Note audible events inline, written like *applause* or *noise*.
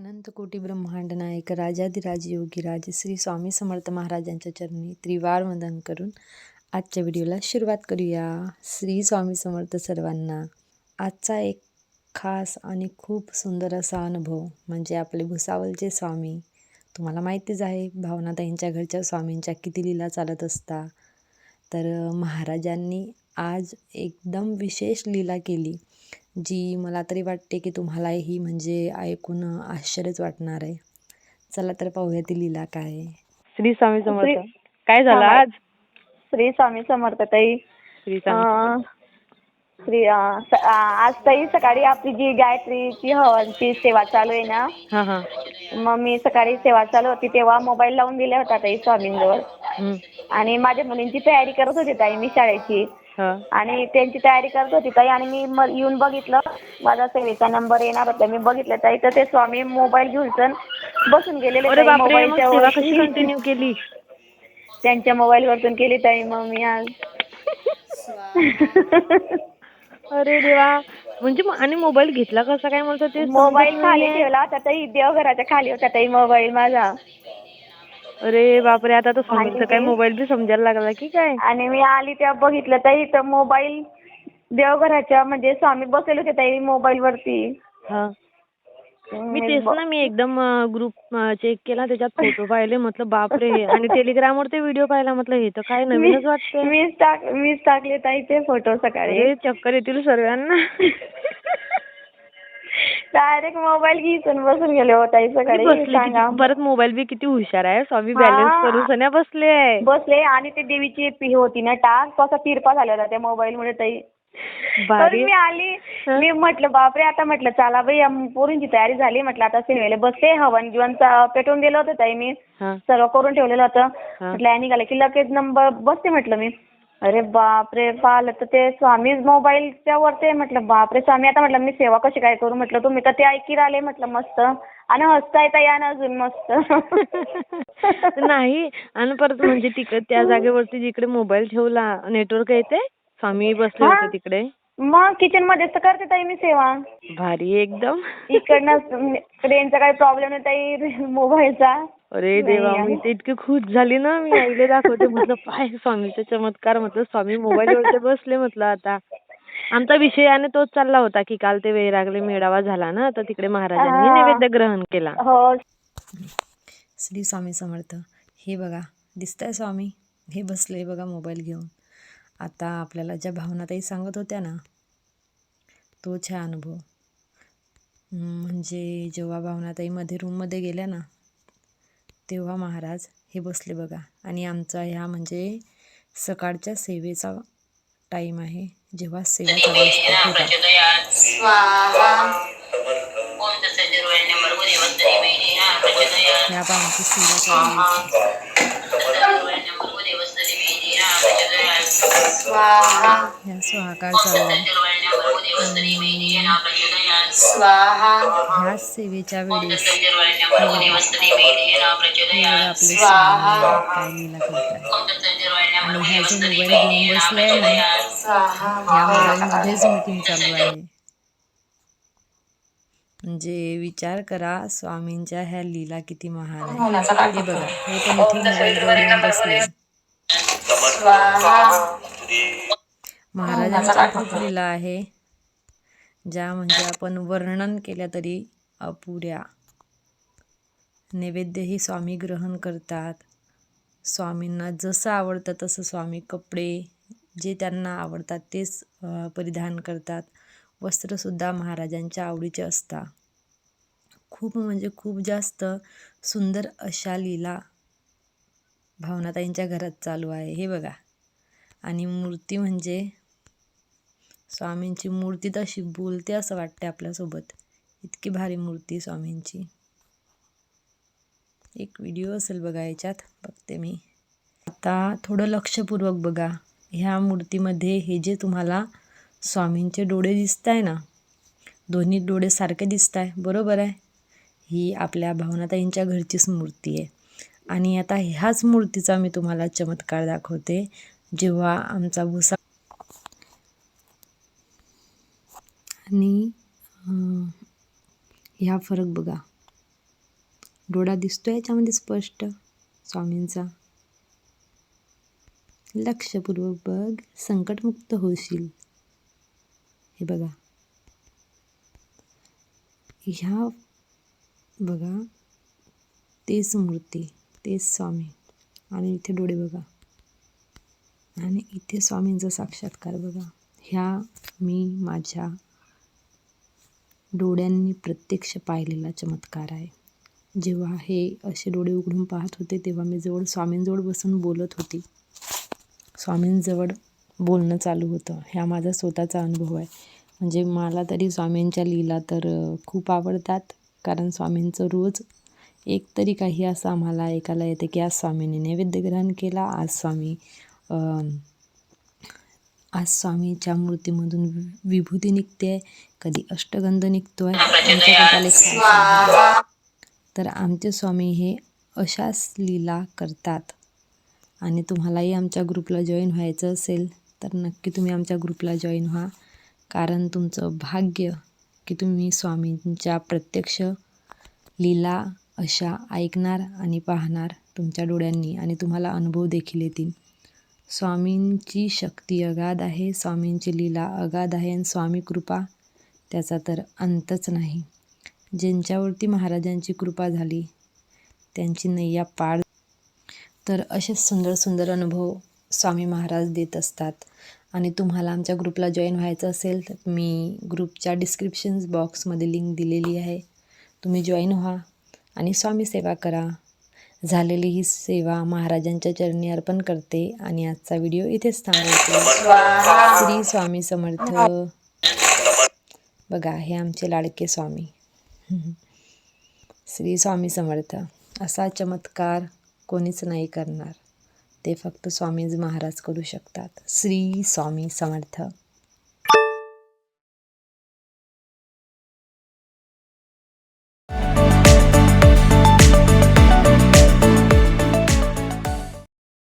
अनंत कोटी ब्रह्मांड नायक राजाधिराज योगीराज श्री स्वामी समर्थ महाराजांच्या चरणी त्रिवार वंदन करून आजच्या व्हिडिओला सुरुवात करूया. श्री स्वामी समर्थ सर्वांना आजचा एक खास आणि खूप सुंदर असा अनुभव म्हणजे आपले भुसावलचे स्वामी. तुम्हाला माहितीच आहे भावनाताईंच्या घरच्या स्वामींच्या किती लीला चालत असता. तर महाराजांनी आज एकदम विशेष लीला केली. जी मला तरी वाटते की तुम्हाला ही म्हणजे ऐकून आश्चर्यच वाटणार आहे. चला तर पाहूया ती लीला काय आहे. श्री स्वामी समर्थ. काय झालं हा, आज? श्री स्वामी समर्थ ताई. श्री स्वामी श्री आज ताई सकाळी आपली जी गायत्रीची हवनची सेवा चालू आहे ना हा हा. मग मी सकाळी सेवा चालू होती तेव्हा मोबाईल लावून दिला होता ताई स्वामींजवळ. आणि माझ्या मुलींची तयारी करत होती ताई मी शाळेची. आणि त्यांची तयारी करत होती ताई आणि मी येऊन बघितलं. माझा सेवेचा नंबर येणार होता. मी बघितलं ताई. तर ते स्वामी मोबाईल घेऊन सण बसून गेलेले अरे ताई बापरे मग मोबाईलच्या सेवा कशी वरती. कंटिन्यू केली? त्यांच्या मोबाईल वरतून केली ताई. मग मी आज अरे देवा. म्हणजे मग- आणि मोबाईल घेतला कसा काय? मला तर ते समजत मोबाईल खाली नाहीये. ठेवला होता ताई. देवघराच्या खाली होता ताई मोबाईल माझा. अरे बापरे आता तर आणि काय मोबाईल बी समजायला लागला की काय? आणि मी आली तेव्हा बघितलं ताई तर मोबाईल देवघराच्या म्हणजे स्वामी बसलेले होते ताई मोबाईल वरती. हा. मी तेच ना मी एकदम ग्रुप चेक केला त्याच्यात फोटो पाहिले म्हटलं बापरे आणि टेलिग्राम वर ते व्हिडिओ पाहिला म्हटलं हे तर काय नवीनच वाटतंय. मीच टाक मीच टाकले ताई ते फोटो सकाळी. चक्कर येतील सर्वांना. *laughs* डायरेक्ट मोबाईल घेऊन बसून गेले हो ताई सकाळी. सांगा. परत मोबाईल बी किती हुशार आहे स्वामी. बॅलन्स करून सन्या बसले. आहे बसले आणि ते देवीची पी होती ना टाक तो असा तिरपा झाला होता त्या मोबाईल मुळे ताई. तर मी आली. मी म्हटलं बापरे आता म्हटलं चला बाई पोरींची तयारी झाली. म्हटलं आता सेवेला बसले हवन गिवन चा- पेटवून दिलं होतं ताई मी. सर्व करून ठेवलेलं होतं. म्हटलं आणि निघालं की लगेच नंबर बसते म्हटलं मी. अरे बापरे पाहिलं तर ते स्वामी मोबाईलच्या वरती म्हटलं. बापरे स्वामी आता म्हटलं मी सेवा कशी काय करू? म्हटलं तुम्ही तर ते ऐकी राहिले म्हटलं मस्त. आणि हसताय ताई आणि अजून मस्त. *laughs* नाही आणि परत म्हणजे तिकडे त्या जागेवरती जिकडे मोबाईल ठेवला नेटवर्क येते स्वामी बसले. होते तिकडे. मग किचन मध्येच तर करते ताई मी सेवा. भारी एकदम. इकडनं रेंजचा काही प्रॉब्लेम नाही ताई मोबाईलचा अरे देवा मी आणि- ते इतकी खुश झाली ना मी आईले दाखवते म्हटलं पाय स्वामीचा चमत्कार म्हटलं स्वामी मोबाईल वरती बसले म्हटलं आता. आमचा विषय आणि तोच चालला होता की काल ते वैरागले मेळावा झाला ना तर तिकडे महाराजांनी. नैवेद्य ग्रहण केला. हो. श्री स्वामी समर्थ हे बघा दिसतंय स्वामी? हे बसले बघा मोबाईल घेऊन. आता आपल्याला ज्या भावनाताई सांगत होत्या ना तोच हा अनुभव. म्हणजे जेव्हा भावनाताईमध्ये रूममध्ये गेल्या ना तेव्हा महाराज हे बसले बघा. आणि आमचा ह्या म्हणजे सकाळच्या सेवेचा टाईम आहे जेव्हा सेवा चालू असते हे आमची सेवा चालू ह्या स्वाहाकार सेवेच्या वेळेस आपले आणि ह्या जो मोबाईल घेऊन बसलाय ना ह्या मोबाईलमध्येच मीटिंग चालू आहे. म्हणजे विचार करा स्वामींच्या ह्या लीला किती महान आहे. हे बघा हे पण इथे मोबाईल घेऊन बसले महाराजांच्या खूप लीला आहे. ज्या म्हणजे आपण वर्णन केल्या तरी अपुऱ्या. नैवेद्यही स्वामी ग्रहण करतात. स्वामींना जसं आवडतं तसं स्वामी कपडे जे त्यांना आवडतात तेच परिधान करतात. वस्त्रसुद्धा महाराजांच्या आवडीचे असतात. खूप म्हणजे खूप जास्त सुंदर अशा लीला भावनाताईंच्या घरात चालू आहे. हे बघा. आणि मूर्ती म्हणजे स्वामींची मूर्ती तशी बोलते असं वाटते आपल्यासोबत. इतकी भारी मूर्ती स्वामींची. एक व्हिडिओ असेल बघा याच्यात. बघते मी. आता थोडं लक्षपूर्वक बघा. ह्या मूर्तीमध्ये हे जे तुम्हाला स्वामींचे डोळे दिसत आहे ना दोन्ही डोळे सारखे दिसत आहे बरोबर आहे? ही आपल्या भावनाताईंच्या घरचीच मूर्ती आहे. आणि आता ह्याच मूर्तीचा मी तुम्हाला चमत्कार दाखवते. जेव्हा आमचा भुसा आणि ह्या फरक बघा. डोळा दिसतो याच्यामध्ये स्पष्ट स्वामींचा? लक्षपूर्वक बघ संकटमुक्त होशील. हे बघा. ह्या बघा. तेच मूर्ती तेच स्वामी. आणि इथे डोळे बघा. आणि इथे स्वामींचा साक्षात्कार बघा. ह्या मी माझ्या डोळ्यांनी प्रत्यक्ष पाहिलेला चमत्कार आहे. जेव्हा हे असे डोळे उघडून पाहत होते तेव्हा मी जवळ स्वामींजवळ बसून बोलत होती. स्वामींजवळ बोलणं चालू होतं. ह्या माझा स्वतःचा अनुभव आहे. म्हणजे मला तरी स्वामींच्या लीला तर खूप आवडतात. कारण स्वामींचं रोज एक तरी काही असं आम्हाला ऐकायला येते की आज स्वामींनी नैवेद्य ग्रहण केला. आज स्वामी आज स्वामीच्या मूर्तीमधून वि- विभूती निघते कधी अष्टगंध निघतो आहे आहे. तर आमचे स्वामी हे अशाच लीला करतात. आणि तुम्हालाही आमच्या ग्रुपला जॉईन व्हायचं असेल तर नक्की तुम्ही आमच्या ग्रुपला जॉईन व्हा. कारण तुमचं भाग्य की तुम्ही स्वामींच्या प्रत्यक्ष लीला अशा ऐकणार आणि पाहणार तुमच्या डोळ्यांनी आणि तुम्हाला अनुभव देखील येतील. स्वामींची शक्ती अगाध आहे स्वामींची लीला अगाध आहे आणि स्वामी कृपा त्याचा तर अंतच नाही. ज्यांच्यावरती महाराजांची कृपा झाली त्यांची नैया पाड तर असेच सुंदर सुंदर अनुभव स्वामी महाराज देत असतात. आणि तुम्हाला आमच्या ग्रुपला जॉईन व्हायचं असेल तर मी ग्रुपच्या डिस्क्रिप्शन्स बॉक्समध्ये लिंक दिलेली आहे. तुम्ही जॉईन व्हा आणि स्वामी सेवा करा. झालेली ही सेवा महाराजांच्या चरणी अर्पण करते आणि आजचा व्हिडिओ इथेच थांबवते. श्री स्वामी समर्थ. बघा हे आमचे लाडके स्वामी. *laughs* श्री स्वामी समर्थ. असा चमत्कार कोणीच नाही करणार. ते फक्त स्वामीज महाराज करू शकतात. श्री स्वामी समर्थ.